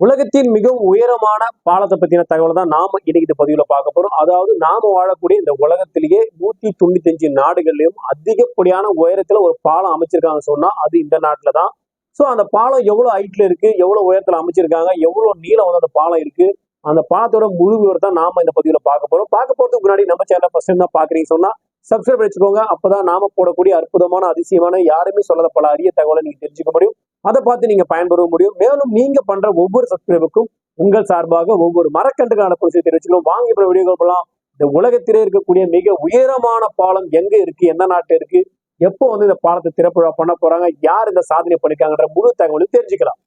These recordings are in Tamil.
உலகத்தின் மிகவும் உயரமான பாலத்தை பத்தின தகவல் தான் நாம இன்னைக்கு இந்த பதிவுல பார்க்க போறோம். அதாவது நாம வாழக்கூடிய இந்த உலகத்திலேயே நூத்தி தொண்ணூத்தி அஞ்சு நாடுகள்லயும் அதிகப்படியான உயரத்துல ஒரு பாலம் அமைச்சிருக்காங்க சொன்னா அது இந்த நாட்டுல தான். ஸோ அந்த பாலம் எவ்வளவு ஹைட்ல இருக்கு? எவ்வளவு உயரத்துல அமைச்சிருக்காங்க? எவ்வளவு நீளம் வந்து அந்த பாலம் இருக்கு? அந்த பாலத்தோட முழு தான் நாம இந்த பதிவுல பார்க்க போறோம். பார்க்க போறதுக்கு முன்னாடி நம்ம சேனல் ஃபர்ஸ்ட் தான் பாக்குறீங்க சொன்னா சப்ஸ்கிரைப் வச்சுக்கோங்க. அப்பதான் நாம போடக்கூடிய அற்புதமான அதிசயமான யாருமே சொல்லாத பல அரிய தகவலை நீங்க தெரிஞ்சுக்க முடியும். அதை பார்த்து நீங்க பயன்பெற முடியும். மேலும் நீங்க பண்ற ஒவ்வொரு சப்ஸ்கிரைபுக்கும் உங்கள் சார்பாக ஒவ்வொரு மரக்கன்றுக்கான பரிசு தெரிவிச்சுக்கணும். வாங்கி இப்போ வீடியோக்கள் போலாம். இந்த உலகத்திலே இருக்கக்கூடிய மிக உயரமான பாலம் எங்க இருக்கு? எந்த நாட்டு இருக்கு? எப்போ வந்து இந்த பாலத்தை திறப்புழா பண்ண போறாங்க? யார் இந்த சாதனை பண்ணிருக்காங்கன்ற முழு தகவலும் தெரிஞ்சுக்கலாம்.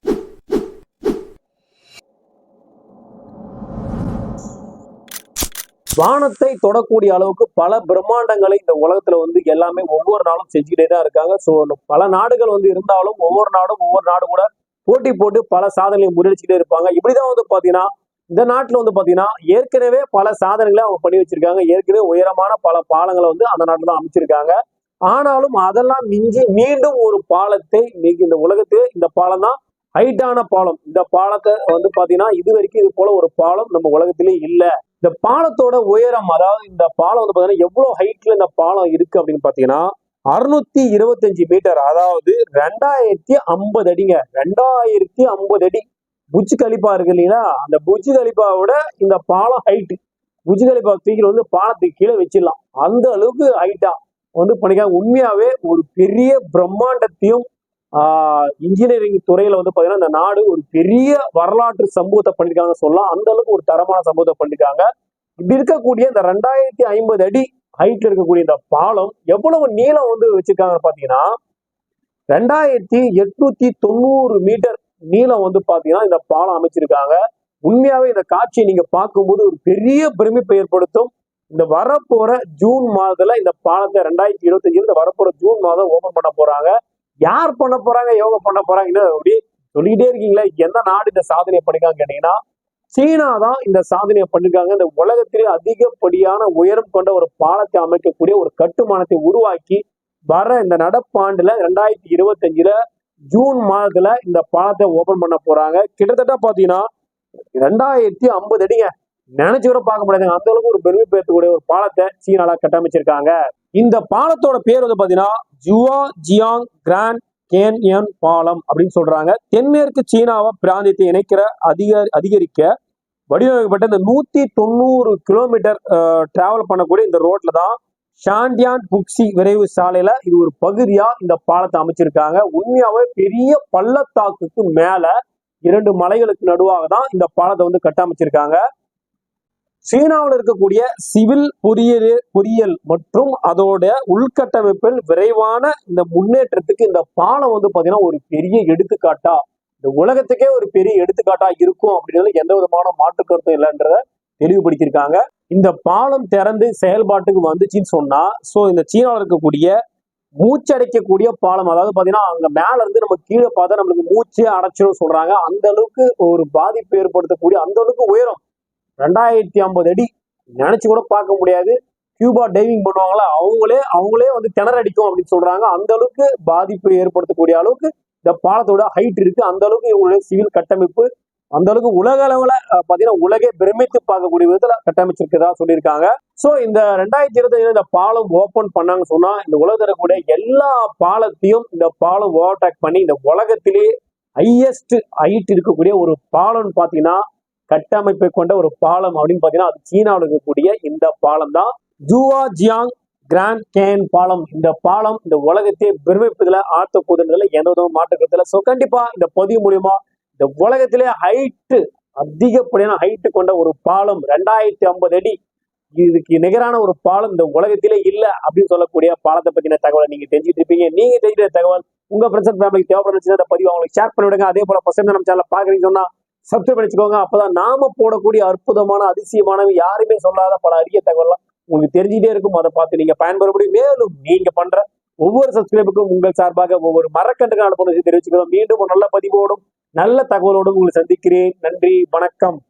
வானத்தை தொடக்கூடிய அளவுக்கு பல பிரம்மாண்டங்களை இந்த உலகத்துல வந்து எல்லாமே ஒவ்வொரு நாளும் செஞ்சுக்கிட்டே தான் இருக்காங்க. ஸோ பல நாடுகள் வந்து இருந்தாலும் ஒவ்வொரு நாடும் ஒவ்வொரு நாடு கூட போட்டி போட்டு பல சாதனைகளை முறியடிச்சுட்டே இருப்பாங்க. இப்படிதான் வந்து பாத்தீங்கன்னா இந்த நாட்டுல வந்து பாத்தீங்கன்னா ஏற்கனவே பல சாதனைகளை அவங்க பண்ணி வச்சிருக்காங்க. ஏற்கனவே உயரமான பல பாலங்களை வந்து அந்த நாட்டுல தான் அமைச்சிருக்காங்க. ஆனாலும் அதெல்லாம் மிஞ்சி மீண்டும் ஒரு பாலத்தை இன்னைக்கு இந்த உலகத்திலே இந்த பாலம் தான் ஹைட்டான பாலம். இந்த பாலத்தை வந்து பாத்தீங்கன்னா இது வரைக்கும் இது போல ஒரு பாலம் நம்ம உலகத்திலே இல்லை. இந்த பாலத்தோட உயரம் அதாவது இந்த பாலம் வந்து பாத்தீங்கன்னா எவ்வளவு ஹைட்ல இந்த பாலம் இருக்கு அப்படின்னு பாத்தீங்கன்னா அறுநூத்தி இருபத்தஞ்சு மீட்டர் அதாவது ரெண்டாயிரத்தி ஐம்பது அடிங்க. ரெண்டாயிரத்தி ஐம்பது அடி. புஜ் கலிப்பா இருக்கு இல்லைங்களா? அந்த புஜ் கலிப்பாவோட இந்த பாலம் ஹைட் புஜ் கலிப்பா தூக்கி வந்து பாலத்துக்கு கீழே வச்சிடலாம். அந்த அளவுக்கு ஹைட்டா வந்து பண்ணிக்காங்க உண்மையாவே ஒரு பெரிய பிரம்மாண்டத்தையும் இன்ஜினியரிங் துறையில வந்து பாத்தீங்கன்னா இந்த நாடு ஒரு பெரிய வரலாற்று சமூகத்தை பண்ணிருக்காங்க சொல்லலாம். அந்த அளவுக்கு ஒரு தரமான சமூகத்தை பண்ணிருக்காங்க. இப்படி இருக்கக்கூடிய இந்த ரெண்டாயிரத்தி ஐம்பது அடி ஹைட்ல இருக்கக்கூடிய இந்த பாலம் எவ்வளவு நீளம் வந்து வச்சிருக்காங்கன்னு பாத்தீங்கன்னா ரெண்டாயிரத்தி எட்நூத்தி தொண்ணூறு மீட்டர் நீளம் வந்து பாத்தீங்கன்னா இந்த பாலம் அமைச்சிருக்காங்க. உண்மையாவே இந்த காட்சியை நீங்க பார்க்கும்போது ஒரு பெரிய பிரமிப்பை ஏற்படுத்தும். இந்த வரப்போற ஜூன் மாதத்துல இந்த பாலத்தை ரெண்டாயிரத்தி இருபத்தஞ்சுல இந்த வரப்போற ஜூன் மாதம் ஓபன் பண்ண போறாங்க. யார் பண்ண போறாங்க யோகா பண்ண போறாங்கன்னு அப்படி சொல்லிக்கிட்டே இருக்கீங்களா எந்த நாடு இந்த சாதனையை பண்ணிருக்காங்க கேட்டீங்கன்னா சீனா தான் இந்த சாதனையை பண்ணிருக்காங்க. இந்த உலகத்திலே அதிகப்படியான உயரம் கொண்ட ஒரு பாலத்தை அமைக்கக்கூடிய ஒரு கட்டுமானத்தை உருவாக்கி வர இந்த நடப்பாண்டுல ரெண்டாயிரத்தி இருபத்தஞ்சுல ஜூன் மாதத்துல இந்த பாலத்தை ஓபன் பண்ண போறாங்க. கிட்டத்தட்ட பாத்தீங்கன்னா ரெண்டாயிரத்தி ஐம்பது அடிங்க. நினைச்சு கூட பார்க்க முடியாதுங்க அந்த அளவுக்கு ஒரு பெருமை பேர்த்தக்கூடிய ஒரு பாலத்தை சீனால கட்டமைச்சிருக்காங்க. இந்த பாலத்தோட பேர் வந்து பாத்தீங்கன்னா ஜுவா ஜியாங் கிராண்ட் கேன்யன் பாலம் அப்படின்னு சொல்றாங்க. தென்மேற்கு சீனாவை பிராந்தியத்தை இணைக்கிற அதிக அதிகரிக்க வடிவமைக்கப்பட்ட இந்த நூத்தி தொண்ணூறு கிலோமீட்டர் டிராவல் பண்ணக்கூடிய இந்த ரோட்ல தான் ஷாண்டியான் புக்சி விரைவு சாலையில இது ஒரு பகுதியா இந்த பாலத்தை அமைச்சிருக்காங்க. உண்மையாவே பெரிய பள்ளத்தாக்குக்கு மேல இரண்டு மலைகளுக்கு நடுவாக தான் இந்த பாலத்தை வந்து கட்டமைச்சிருக்காங்க. சீனாவில் இருக்கக்கூடிய சிவில் பொறியியல் பொறியியல் மற்றும் அதோட உள்கட்டமைப்பில் விரைவான இந்த முன்னேற்றத்துக்கு இந்த பாலம் வந்து பாத்தீங்கன்னா ஒரு பெரிய எடுத்துக்காட்டா. இந்த உலகத்துக்கே ஒரு பெரிய எடுத்துக்காட்டா இருக்கும் அப்படின்றது எந்த விதமான மாற்று கருத்தும் இல்லைன்றத தெளிவுபடுத்தியிருக்காங்க. இந்த பாலம் திறந்து செயல்பாட்டுக்கு வந்துச்சுன்னு சொன்னா ஸோ இந்த சீனாவில் இருக்கக்கூடிய மூச்சடைக்கக்கூடிய பாலம் அதாவது பாத்தீங்கன்னா அங்க மேல இருந்து நம்ம கீழே பார்த்தா நம்மளுக்கு மூச்சே அடைச்சிடும் சொல்றாங்க. அந்த அளவுக்கு ஒரு பாதிப்பு ஏற்படுத்தக்கூடிய அந்த அளவுக்கு உயரம் ரெண்டாயிரத்தி ஐம்பது அடி. நினைச்சு கூட பார்க்க முடியாது. கியூபா டைவிங் பண்ணுவாங்களா? அவங்களே அவங்களே வந்து திணறடிக்கும் அப்படின்னு சொல்றாங்க. அந்த அளவுக்கு பாதிப்பு ஏற்படுத்தக்கூடிய அளவுக்கு இந்த பாலத்தோட ஹைட் இருக்கு. அந்த அளவுக்கு இவங்களுடைய சிவில் கட்டமைப்பு அந்த அளவுக்கு உலக அளவுல பாத்தீங்கன்னா உலகே பிரமித்து பார்க்கக்கூடிய விதத்துல கட்டமைச்சிருக்கதா சொல்லியிருக்காங்க. சோ இந்த ரெண்டாயிரத்தி இருபத்தி இந்த பாலம் ஓபன் பண்ணாங்க சொன்னா இந்த உலகத்துல கூட எல்லா பாலத்தையும் இந்த பாலம் ஓவர்டேக் பண்ணி இந்த உலகத்திலேயே ஹையஸ்ட் ஹைட் இருக்கக்கூடிய ஒரு பாலம்னு பாத்தீங்கன்னா கட்டமைப்பை கொண்ட ஒரு பாலம் அப்படின்னு பார்த்தீங்கன்னா அது சீனாவில் இருக்கக்கூடிய இந்த பாலம் தான் ஜூவா ஜியாங் கிராண்ட் கேன் பாலம். இந்த பாலம் இந்த உலகத்தையே பெருமைப்பதில் ஆழ்த்த போதுன்றதுல எந்த விதமும் மாற்றுக்கிறதுல ஸோ கண்டிப்பா இந்த பதிவு மூலியமா இந்த உலகத்திலே ஹைட்டு அதிகப்படியான ஹைட்டு கொண்ட ஒரு பாலம் ரெண்டாயிரத்தி ஐம்பது அடி இதுக்கு நிகரான ஒரு பாலம் இந்த உலகத்திலே இல்லை அப்படின்னு சொல்லக்கூடிய பாலத்தை பத்தின தகவலை நீங்க தெரிஞ்சுட்டு இருப்பீங்க. நீங்க தெரிஞ்சுக்கிற தகவல் உங்க பிரசன்ட் ஃபேமிலிக்கு தேவைப்படுச்சுன்னா அந்த பதிவு அவங்களுக்கு ஷேர் பண்ணி விடுங்க அதே போல பசங்க நம்ம சேனல் பாக்குறீங்க சொன்னா சப்ஸ்கிரைப் பண்ணிச்சுக்கோங்க. அப்பதான் நாம போடக்கூடிய அற்புதமான அதிசயமானவை யாருமே சொல்லாத பல அரிய தகவல்லாம் உங்களுக்கு தெரிஞ்சுட்டே இருக்கும். அதை பார்த்து நீங்க பயன்பெற முடியும் மேலும் நீங்க பண்ற ஒவ்வொரு சப்ஸ்கிரைபுக்கும் உங்கள் சார்பாக ஒவ்வொரு மரக்கன்றுகள் அனுப்புவது தெரிவிச்சுக்கிறோம். மீண்டும் ஒரு நல்ல பதிவோடும் நல்ல தகவலோடும் உங்களை சந்திக்கிறேன். நன்றி வணக்கம்.